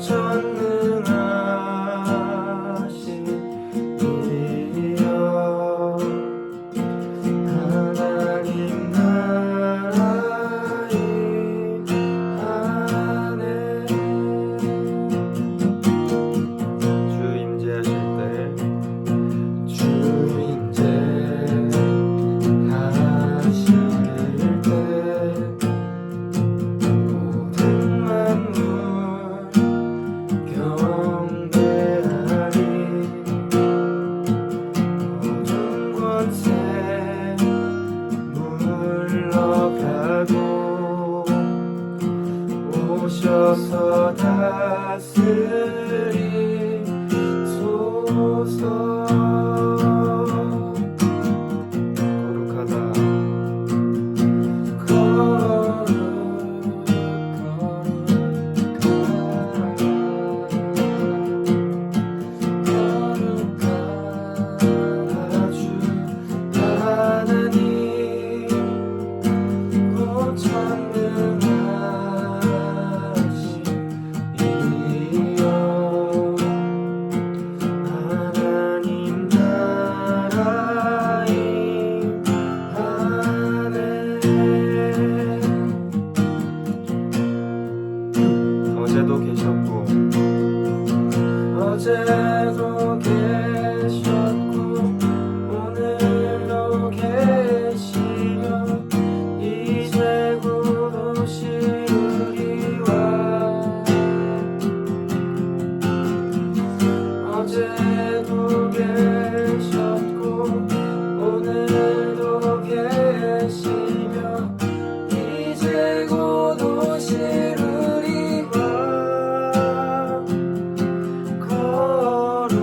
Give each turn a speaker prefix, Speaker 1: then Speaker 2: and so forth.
Speaker 1: children your. 마시며 이제 곧 오실 우리 맘 걸음.